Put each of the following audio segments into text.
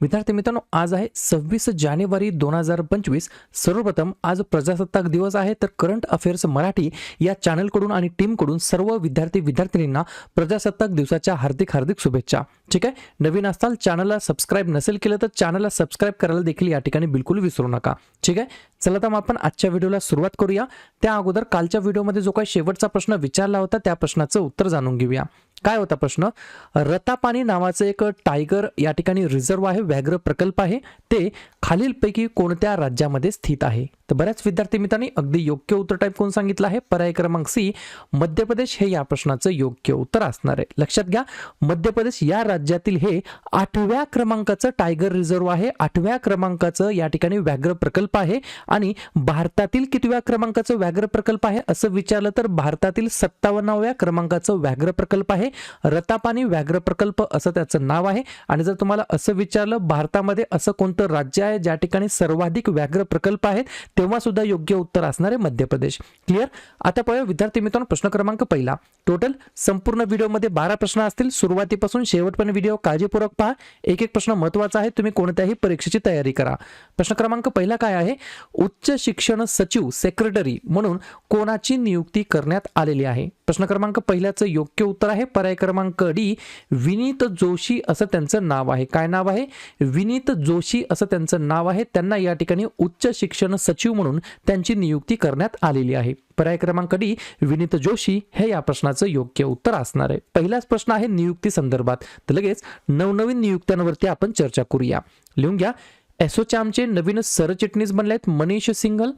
विद्यार्थी मित्रांनो आज आहे सव्वीस जानेवारी दोन हजार पंचवीस. सर्वप्रथम आज प्रजासत्ताक दिवस आहे तर करंट अफेअर्स मराठी या चॅनलकडून आणि टीमकडून सर्व विद्यार्थी विद्यार्थिनींना प्रजासत्ताक दिवसाच्या हार्दिक हार्दिक शुभेच्छा. ठीक आहे? नवीन असताल चॅनलला सबस्क्राईब नसेल केलं तर चॅनलला सबस्क्राईब करायला देखील या ठिकाणी बिलकुल विसरू नका. ठीक आहे? चला तर मग आपण आजच्या व्हिडिओला सुरुवात करूया. त्या अगोदर कालच्या व्हिडिओमध्ये जो काही शेवटचा प्रश्न विचारला होता त्या प्रश्नाचं उत्तर जाणून घेऊया. काय होता प्रश्न? रतापाणी नावाचं एक टायगर या ठिकाणी रिझर्व आहे व्याघ्र प्रकल्प आहे. ते खालीलपैकी कोणत्या राज्यामध्ये स्थित आहे? तर बऱ्याच विद्यार्थी मित्रांनी अगदी योग्य उत्तर टाईप कोण सांगितलं आहे. पर्याय क्रमांक सी मध्य प्रदेश हे या प्रश्नाचं योग्य उत्तर असणार आहे. लक्षात घ्या मध्य प्रदेश या राज्यातील हे आठव्या क्रमांकाचं टायगर रिझर्व आहे. आठव्या क्रमांकाचं या ठिकाणी व्याघ्र प्रकल्प आहे आणि भारतातील कितव्या क्रमांकाचं व्याघ्र प्रकल्प आहे असं विचारलं तर भारतातील सत्तावन्नाव्या क्रमांकाचं व्याघ्र प्रकल्प आहे. रतापानी व्याघ्र प्रकल्प असं त्याचं नाव आहे. आणि जर तुम्हाला असं विचारलं भारतामध्ये असं कोणतं राज्य आहे ज्या ठिकाणी सर्वाधिक व्याघ्र प्रकल्प आहेत तेव्हा सुद्धा योग्य उत्तर असणार आहे मध्य प्रदेश. क्लिअर आता पाहूया विद्यार्थी मित्रांनो प्रश्न क्रमांक पहिला. टोटल संपूर्ण व्हिडिओमध्ये बारा प्रश्न असतील. सुरुवातीपासून शेवटपर्यंत व्हिडिओ काळजीपूर्वक पहा. एक एक प्रश्न महत्त्वाचा आहे. तुम्ही कोणत्याही परीक्षेची तयारी करा. प्रश्न क्रमांक पहिला काय आहे? उच्च शिक्षण सचिव सेक्रेटरी म्हणून कोणाची नियुक्ती करण्यात आलेली आहे? प्रश्न क्रमांक पहिल्याचं योग्य उत्तर आहे. पर्याय क्रमांक डी विनीत जोशी असं त्यांचं नाव आहे. काय नाव आहे? विनीत जोशी असं त्यांचं नाव आहे. त्यांना या ठिकाणी उच्च शिक्षण सचिव म्हणून त्यांची नियुक्ती करण्यात आलेली आहे. पर्याय क्रमांक डी विनीत जोशी हे या प्रश्नाचं योग्य उत्तर असणार आहे. पहिलाच प्रश्न आहे नियुक्ती संदर्भात. तर लगेच नवनवीन नियुक्त्यांवरती आपण चर्चा करूया. लिहून घ्या. एसोचॅमचे नवीन सरचिटणीस बनले आहेत मनीष सिंघल.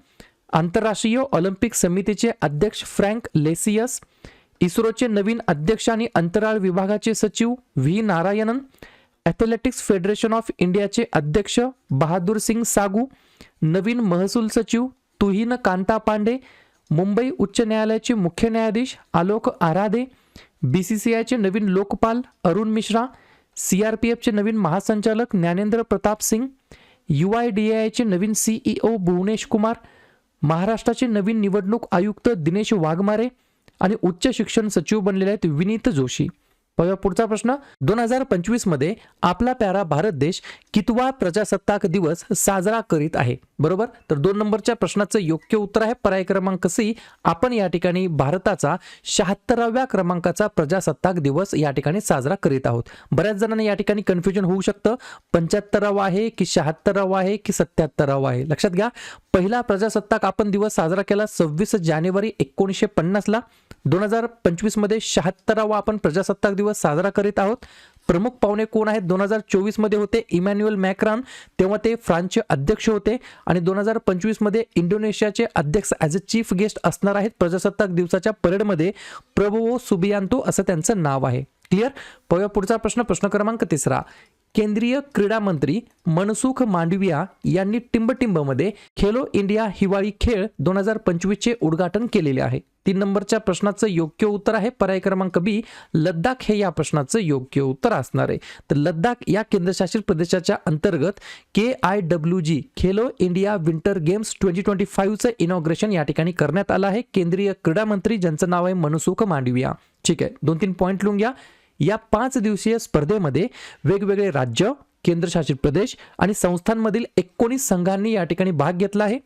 आंतरराष्ट्रीय ऑलिम्पिक समितीचे अध्यक्ष फ्रँक लेसियस. इस्रोचे नवीन अध्यक्ष आणि अंतराळ विभागाचे सचिव V Narayanan. Athletics federation of इंडियाचे अध्यक्ष बहादूर सिंग सागू. नवीन महसूल सचिव तुहिन कांता पांडे मुंबई उच्च न्यायालयाचे मुख्य न्यायाधीश Alok Aradhe B C C आयचे नवीन Lokpal Arun Mishra C R P एफचे नवीन महासंचालक Gyanendra Pratap Singh U I D आयचे नवीन सीईओ भुवनेश कुमार महाराष्ट्राचे नवीन निवडणूक आयुक्त दिनेश वाघमारे आणि उच्च शिक्षण सचिव बनलेले आहेत विनीत जोशी. बघा पुढचा प्रश्न. दोन हजार पंचवीसमध्ये आपला प्यारा भारत देश कितवा प्रजासत्ताक दिवस साजरा करीत आहे? बरोबर? तर दोन नंबरच्या प्रश्नाचं योग्य उत्तर आहे. पर्याय क्रमांक सी. आपण या ठिकाणी भारताचा शहात्तराव्या क्रमांकाचा प्रजासत्ताक दिवस या ठिकाणी साजरा करीत आहोत. बऱ्याच जणांना या ठिकाणी कन्फ्युजन होऊ शकतं. पंच्याहत्तरावा आहे की शहात्तरावा आहे की सत्याहत्तरावा आहे? लक्षात घ्या. पहिला प्रजासत्ताक आपण दिवस साजरा केला सव्वीस जानेवारी एकोणीसशे पन्नासला. दोन हजार पंचवीसमध्ये शहात्तरावा आपण प्रजासत्ताक दिवस साजरा करीत आहोत. प्रमुख पाहुणे कोण आहेत? दोन हजार चोवीसमध्ये होते इमॅन्युअल मॅक्रॉन तेव्हा ते फ्रान्सचे अध्यक्ष होते. आणि दोन हजार पंचवीसमध्ये इंडोनेशियाचे अध्यक्ष ॲज अ चीफ गेस्ट असणार आहेत प्रजासत्ताक दिवसाच्या परेडमध्ये प्रभो सुबियांतो असं त्यांचं नाव आहे. क्लिअर पाहूया पुढचा प्रश्न प्रश्न क्रमांक तिसरा. केंद्रीय क्रीडा मंत्री मनसुख मांडविया यांनी टिंबटिंबमध्ये खेलो इंडिया हिवाळी खेळ दोन हजार पंचवीसचे उद्घाटन केलेले आहे. तीन नंबरच्या प्रश्नाचं योग्य उत्तर आहे. पर्याय क्रमांक बी लद्दाख हे या प्रश्नाचं योग्य उत्तर असणार आहे. तर लद्दाख या केंद्रशासित प्रदेशाच्या अंतर्गत K I W G Khelo India winter games twenty twenty फाईव्हचं inauguration या ठिकाणी करण्यात आलं आहे. केंद्रीय क्रीडा मंत्री ज्यांचं नाव आहे मनसुख मांडविया. ठीक आहे. दोन तीन पॉईंट लिहून घ्या या पाच दिवसीय स्पर्धेमध्ये वेगवेगळे राज्य केंद्रशासित प्रदेश आणि संस्थांमधील एकोणीस संघांनी या ठिकाणी भाग घेतला आहे.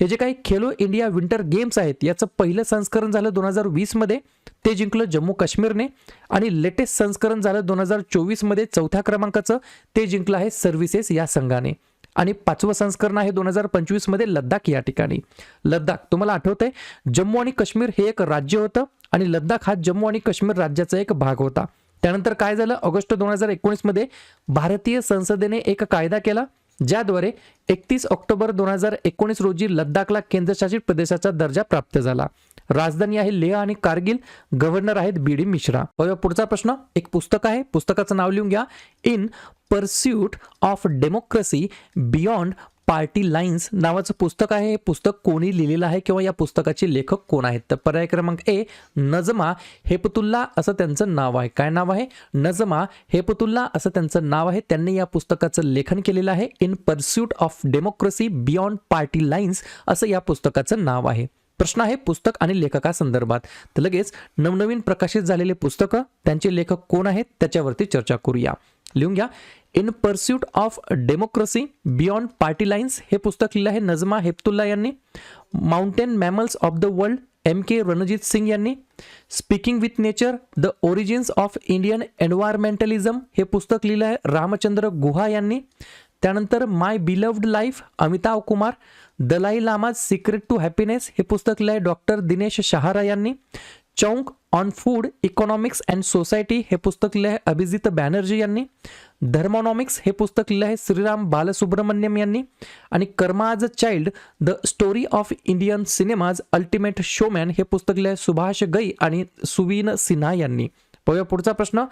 हे जे काही खेलो इंडिया विंटर गेम्स आहेत याचं पहिलं संस्करण झालं दोन हजार वीसमध्ये ते जिंकलं जम्मू काश्मीरने आणि लेटेस्ट संस्करण झालं दोन हजार चोवीसमध्ये चौथ्या क्रमांकाचं. ते जिंकलं आहे सर्व्हिसेस या संघाने. आणि पाचवं संस्करण आहे दोन हजार पंचवीसमध्ये लद्दाख या ठिकाणी. लद्दाख तुम्हाला आठवतंय? जम्मू आणि काश्मीर हे एक राज्य होतं आणि लद्दाख हा जम्मू आणि काश्मीर राज्याचा एक भाग होता. त्यानंतर काय झालं? ऑगस्ट दोन हजार एकोणीसमध्ये भारतीय संसदेने एक कायदा केला ज्याद्वारे एकतीस ऑक्टोबर दोन हजार एकोणीस रोजी लद्दाखला केंद्रशासित प्रदेशाचा दर्जा प्राप्त झाला. राजधानी आहे लेह आणि कारगिल. गव्हर्नर आहेत बी डी मिश्रा. पुढचा प्रश्न. एक पुस्तक आहे. पुस्तकाचं नाव लिहून घ्या. In pursuit of democracy beyond party lines नावाचं पुस्तक आहे. हे पुस्तक कोणी लिहिलेलं आहे किंवा या पुस्तकाचे लेखक कोण आहेत? तर पर्याय क्रमांक ए नजमा हेपतुल्ला असं त्यांचं नाव आहे. काय नाव आहे? नजमा हेपतुल्ला असं त्यांचं नाव आहे. त्यांनी या पुस्तकाचं लेखन केलेलं आहे. In pursuit of democracy beyond party lines असं या पुस्तकाचं नाव आहे. प्रश्न आहे पुस्तक आणि लेखकासंदर्भात. तर लगेच नवनवीन प्रकाशित झालेले पुस्तकं त्यांचे लेखक कोण आहेत? त्याच्यावरती चर्चा करूया. लिहून घ्या. In pursuit of democracy beyond party lines हे पुस्तक लिहिलं आहे नजमा हेप्तुल्ला यांनी. Mountain mammals of the world M K Ranjit Singh यांनी. Speaking with nature the origins of Indian environmentalism हे पुस्तक लिहिलं आहे रामचंद्र गुहा यांनी. त्यानंतर my beloved life Amitabh Kumar. Dalai Lama's secret to happiness हे पुस्तक लिहिलं आहे डॉक्टर दिनेश शहारा यांनी. Chaunk on food economics and society हे पुस्तक लिहिलं आहे अभिजित बॅनर्जी यांनी. धर्मॉनॉमिक्स हे पुस्तक लिहिलं आहे श्रीराम बालसुब्रमण्यम यांनी. आणि Karma a child the story of Indian cinema's ultimate showman हे पुस्तक लिहिलं आहे सुभाष गई आणि सुवीन सिन्हा यांनी. पाहूया पुढचा प्रश्न.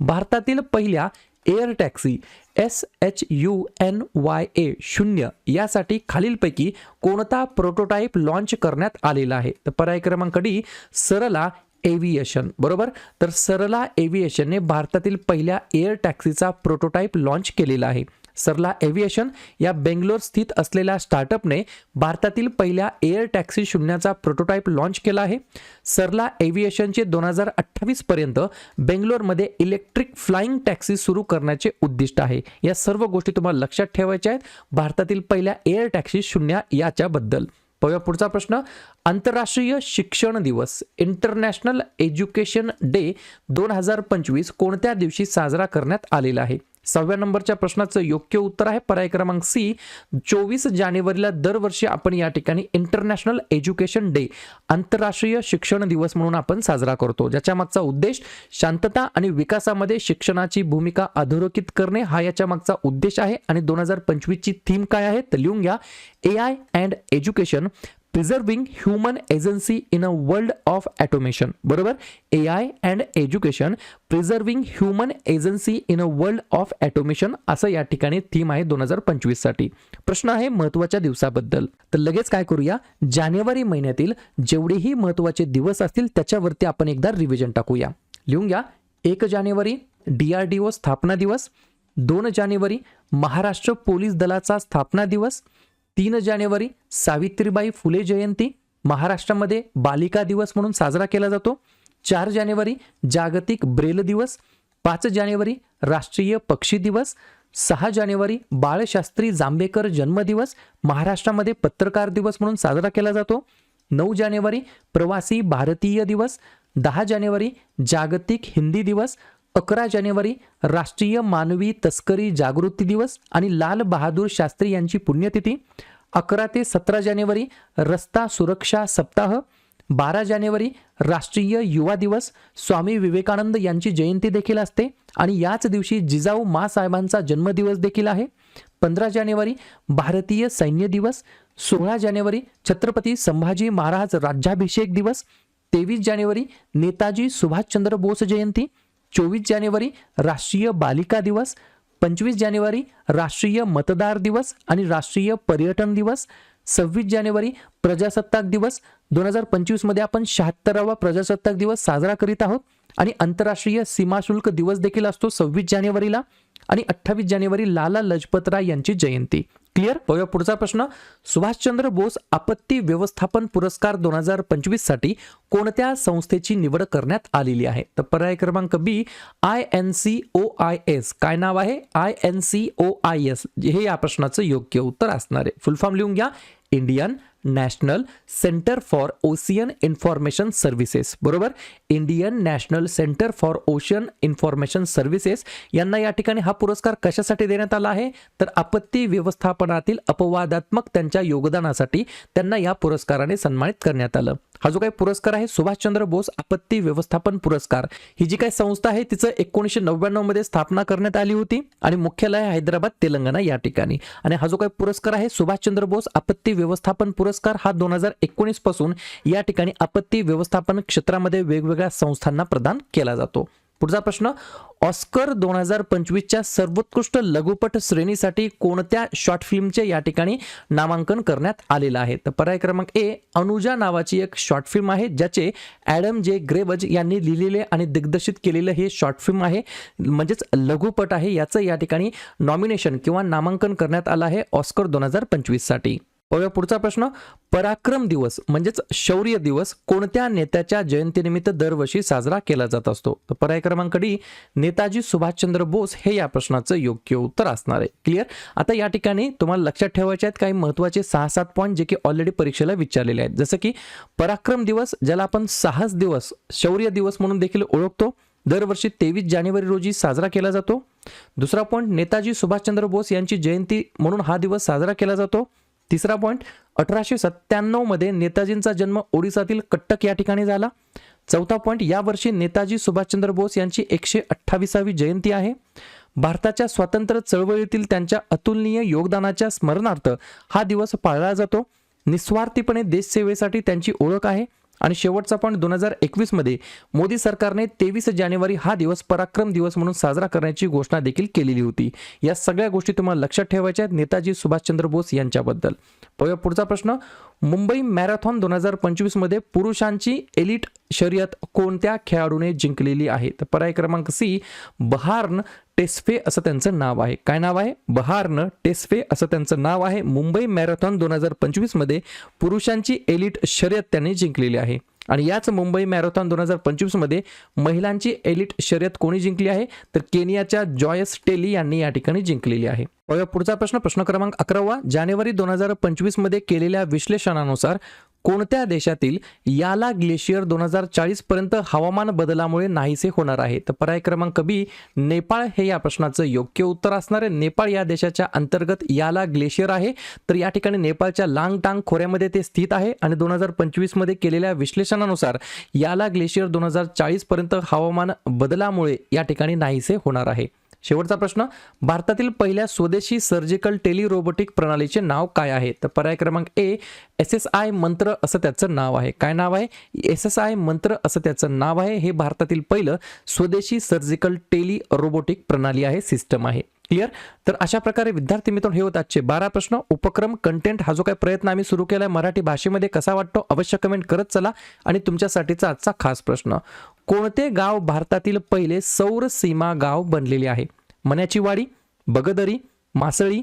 भारतातील पहिल्या air taxi S H U N Y A शून्य यासाठी खालीलपैकी कोणता प्रोटोटाईप लॉन्च करण्यात आलेला आहे? तर पर्याय क्रमांक डी सरला एव्हिएशन बरोबर? तर सरला एव्हिएशनने भारतातील पहिल्या एअर टॅक्सीचा प्रोटोटाईप लॉन्च केलेला आहे. सरला एव्हिएशन या बेंगलोर स्थित असलेल्या स्टार्टअपने भारतातील पहिल्या एअर टॅक्सी शून्याचा प्रोटोटाईप लॉन्च केला आहे. सरला एव्हिएशनचे दोन हजार अठ्ठावीसपर्यंत बेंगलोरमध्ये इलेक्ट्रिक फ्लाईंग टॅक्सी सुरू करण्याचे उद्दिष्ट आहे. या सर्व गोष्टी तुम्हाला लक्षात ठेवायच्या आहेत. भारतातील पहिल्या एअर टॅक्सी शून्य याच्याबद्दल. पाहूया पुढचा प्रश्न. आंतरराष्ट्रीय शिक्षण दिवस इंटरनॅशनल एज्युकेशन डे दोन हजार पंचवीस कोणत्या दिवशी साजरा करण्यात आलेला आहे? सहाव्या नंबरच्या प्रश्नाचं योग्य उत्तर आहे. पर्याय क्रमांक सी चोवीस जानेवारीला दरवर्षी आपण या ठिकाणी इंटरनॅशनल एज्युकेशन डे आंतरराष्ट्रीय शिक्षण दिवस म्हणून आपण साजरा करतो. ज्याच्या मागचा उद्देश शांतता आणि विकासामध्ये शिक्षणाची भूमिका अधोरेखित करणे हा याच्या मागचा उद्देश आहे. आणि दोन हजार पंचवीसची थीम काय आहे? तर लिहून घ्या. A I and education preserving human agency in a world of automation बरोबर? A I and education preserving human agency in a world of automation असं या ठिकाणी थीम आहे दोन हजार पंचवीससाठी प्रश्न आहे महत्त्वाच्या दिवसाबद्दल. तर लगेच काय करूया? जानेवारी महिन्यातील जेवढेही महत्त्वाचे दिवस असतील त्याच्यावरती आपण एकदा रिव्हिजन टाकूया. लिहून घ्या. एक जानेवारी डी आर डी ओ स्थापना दिवस. दोन जानेवारी महाराष्ट्र पोलीस दलाचा स्थापना दिवस. तीन जानेवारी सावित्रीबाई फुले जयंती महाराष्ट्रामध्ये बालिका दिवस म्हणून साजरा केला जातो. चार जानेवारी जागतिक ब्रेल दिवस पाच जानेवारी राष्ट्रीय पक्षी दिवस सहा जानेवारी बाळशास्त्री जांभेकर जन्मदिवस महाराष्ट्रामध्ये पत्रकार दिवस म्हणून साजरा केला जातो. नऊ जानेवारी प्रवासी भारतीय दिवस दहा जानेवारी जागतिक हिंदी दिवस अकरा जानेवारी राष्ट्रीय मानवी तस्करी जागृती दिवस आणि लाल बहादूर शास्त्री यांची पुण्यतिथी. अकरा ते सतरा जानेवारी रस्ता सुरक्षा सप्ताह. बारा जानेवारी राष्ट्रीय युवा दिवस. स्वामी विवेकानंद यांची जयंती देखील असते आणि याच दिवशी जिजाऊ मासाहेबांचा जन्मदिवस देखील आहे. पंधरा जानेवारी भारतीय सैन्य दिवस. सोळा जानेवारी छत्रपती संभाजी महाराज राज्याभिषेक दिवस. तेवीस जानेवारी नेताजी सुभाषचंद्र बोस जयंती. चोवीस जानेवारी राष्ट्रीय बालिका दिवस पंचवीस जानेवारी राष्ट्रीय मतदार दिवस आणि राष्ट्रीय पर्यटन दिवस सव्वीस जानेवारी प्रजासत्ताक दिवस. दोन हजार पंचवीसमध्ये आपण शहात्तरावा प्रजासत्ताक दिवस साजरा करीत आहोत आणि आंतरराष्ट्रीय सीमाशुल्क दिवस देखील असतो सव्वीस जानेवारीला आणि अठ्ठावीस जानेवारी लाला लजपतराय यांची जयंती. क्लिअर? पाहूया पुढचा प्रश्न. सुभाषचंद्र बोस आपत्ती व्यवस्थापन पुरस्कार दोन हजार पंचवीससाठी कोणत्या संस्थेची निवड करण्यात आलेली आहे? तर पर्याय क्रमांक B I N C O I S. काय नाव आहे? I N C O I S. हे या प्रश्नाचं योग्य उत्तर असणार आहे. फुल फॉर्म लिहून घ्या. Indian national centre for ocean information services. बरोबर? Indian national centre for ocean information services यांना या ठिकाणी हा पुरस्कार कशासाठी देण्यात आला आहे? तर आपत्ती व्यवस्थापनातील अपवादात्मक त्यांच्या योगदानासाठी त्यांना या पुरस्काराने सन्मानित करण्यात आलं. हा जो काही पुरस्कार आहे सुभाषचंद्र बोस आपत्ती व्यवस्थापन पुरस्कार. ही जी काही संस्था आहे तिचं एकोणीसशे नव्याण्णवमध्ये स्थापना करण्यात आली होती आणि मुख्यालय हैदराबाद तेलंगणा या ठिकाणी. आणि हा जो काही पुरस्कार आहे सुभाषचंद्र बोस आपत्ती व्यवस्थापन पुरस्कार हा दोन हजार एकोणीसपासून या ठिकाणी आपत्ती व्यवस्थापन क्षेत्रामध्ये वेगवेगळ्या संस्थांना प्रदान केला जातो. पुढचा प्रश्न ऑस्कर दोन हजार पंचवीसच्या सर्वोत्कृष्ट लघुपट श्रेणीसाठी कोणत्या शॉर्ट फिल्मचे या ठिकाणी नामांकन करण्यात आलेलं आहे? तर पर्याय क्रमांक ए अनुजा नावाची एक शॉर्ट फिल्म आहे ज्याचे ॲडम जे ग्रेवज यांनी लिहिलेले आणि दिग्दर्शित केलेलं हे शॉर्ट फिल्म आहे. म्हणजेच लघुपट आहे याचं या ठिकाणी नॉमिनेशन किंवा नामांकन करण्यात आलं आहे ऑस्कर दोन हजार पंचवीससाठी. पाहूया पुढचा प्रश्न. पराक्रम दिवस म्हणजेच शौर्य दिवस कोणत्या नेत्याच्या जयंतीनिमित्त दरवर्षी साजरा केला जात असतो? तर पर्याय क्रमांक डी नेताजी सुभाषचंद्र बोस हे या प्रश्नाचं योग्य उत्तर असणार आहे. क्लिअर आता या ठिकाणी तुम्हाला लक्षात ठेवायचे आहेत काही महत्त्वाचे सहा सात पॉईंट जे की ऑलरेडी परीक्षेला विचारलेले आहेत. जसं की पराक्रम दिवस ज्याला आपण साहस दिवस शौर्य दिवस म्हणून देखील ओळखतो. दरवर्षी तेवीस जानेवारी रोजी साजरा केला जातो. दुसरा पॉईंट नेताजी सुभाषचंद्र बोस यांची जयंती म्हणून हा दिवस साजरा केला जातो. तिसरा पॉईंट अठराशे सत्त्याण्णवमध्ये नेताजींचा जन्म ओडिसातील कट्टक या ठिकाणी झाला. चौथा पॉईंट यावर्षी नेताजी सुभाषचंद्र बोस यांची एकशे अठ्ठावीसावी जयंती आहे. भारताच्या स्वातंत्र्य चळवळीतील त्यांच्या अतुलनीय योगदानाच्या स्मरणार्थ हा दिवस पाळला जातो. निस्वार्थीपणे देशसेवेसाठी त्यांची ओळख आहे. आणि शेवटचा पण दोन हजार एकवीसमध्ये मोदी सरकारने तेवीस जानेवारी हा दिवस पराक्रम दिवस म्हणून साजरा करण्याची घोषणा देखील केलेली होती. या सगळ्या गोष्टी तुम्हाला लक्षात ठेवायच्या आहेत नेताजी सुभाषचंद्र बोस यांच्याबद्दल. पाहूया पुढचा प्रश्न. मुंबई मॅरेथॉन दोन हजार पंचवीसमध्ये पुरुषांची एलिट शर्यत कोणत्या खेळाडूने जिंकलेली आहे? तर पर्याय क्रमांक सी बहार्न टेस्फे असं त्यांचं नाव आहे. काय नाव आहे? बहारनं टेस्फे असं त्यांचं नाव आहे. मुंबई मॅरेथॉन दोन हजार पंचवीसमध्ये पुरुषांची एलिट शर्यत त्यांनी जिंकलेली आहे. आणि याच मुंबई मॅरेथॉन दोन हजार पंचवीसमध्ये महिलांची एलिट शर्यत कोणी जिंकली आहे? तर केनियाच्या जॉयस टेली यांनी या ठिकाणी जिंकलेली आहे. पाहूया पुढचा प्रश्न प्रश्न क्रमांक अकरावा. जानेवारी दोन हजार पंचवीसमध्ये केलेल्या विश्लेषणानुसार कोणत्या देशातील याला ग्लेशियर दोन हजार चाळीस पर्यंत हवामान बदलामुळे नाहीसे होणार आहे? तर पर्याय क्रमांक बी नेपाळ हे या प्रश्नाचं योग्य उत्तर असणार आहे. नेपाळ या देशाच्या अंतर्गत याला ग्लेशियर आहे. तर या ठिकाणी नेपाळच्या लांगटांग खोऱ्यामध्ये ते स्थित आहे. आणि दोन हजार पंचवीसमध्ये केलेल्या विश्लेषणानुसार याला ग्लेशियर दोन हजार चाळीसपर्यंत हवामान बदलामुळे या ठिकाणी नाहीसे होणार आहे. शेवटचा प्रश्न भारतातील पहिल्या स्वदेशी सर्जिकल टेली रोबोटिक प्रणालीचे नाव काय आहे? तर पर्याय क्रमांक ए एस एस आय मंत्र असं त्याचं नाव आहे. काय नाव आहे? एस एस आय मंत्र असं त्याचं नाव आहे. हे भारतातील पहिलं स्वदेशी सर्जिकल टेली रोबोटिक प्रणाली आहे सिस्टम आहे. क्लिअर तर अशा प्रकारे विद्यार्थी मित्र हे होत आजचे बारा प्रश्न. उपक्रम कंटेंट हा जो काही प्रयत्न आम्ही सुरू केला मराठी भाषेमध्ये कसा वाटतो अवश्य कमेंट करत चला. आणि तुमच्यासाठीचा आजचा खास प्रश्न कोणते गाव भारतातील पहिले सौर सीमा गाव बनलेले आहे? मन्याची वाडी बगदरी मासळी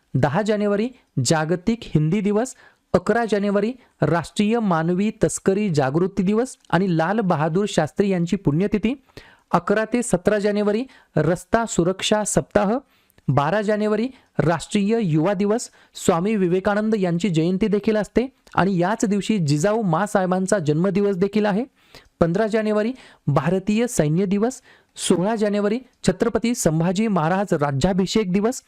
दहा जानेवारी जागतिक हिंदी दिवस अकरा जानेवारी राष्ट्रीय मानवी तस्करी जागृती दिवस आणि लाल बहादूर शास्त्री यांची पुण्यतिथी अकरा ते सतरा जानेवारी रस्ता सुरक्षा सप्ताह बारा जानेवारी राष्ट्रीय युवा दिवस स्वामी विवेकानंद यांची जयंती देखील असते आणि याच दिवशी जिजाऊ मासाहेबांचा जन्मदिवस देखील आहे. पंधरा जानेवारी भारतीय सैन्य दिवस सोळा जानेवारी छत्रपती संभाजी महाराज राज्याभिषेक दिवस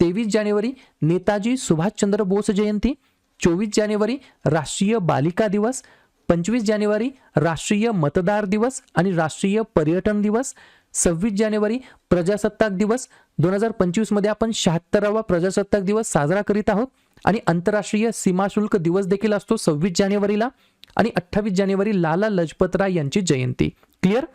तेवीस जानेवारी नेताजी सुभाषचंद्र बोस जयंती चोवीस जानेवारी राष्ट्रीय बालिका दिवस पंचवीस जानेवारी राष्ट्रीय मतदार दिवस आणि राष्ट्रीय पर्यटन दिवस सव्वीस जानेवारी प्रजासत्ताक दिवस दोन हजार पंचवीसमध्ये आपण शहात्तरावा प्रजासत्ताक दिवस साजरा करीत आहोत आणि आंतरराष्ट्रीय सीमाशुल्क दिवस देखील असतो सव्वीस जानेवारीला आणि अठ्ठावीस जानेवारी लाला लजपत राय यांची जयंती. क्लिअर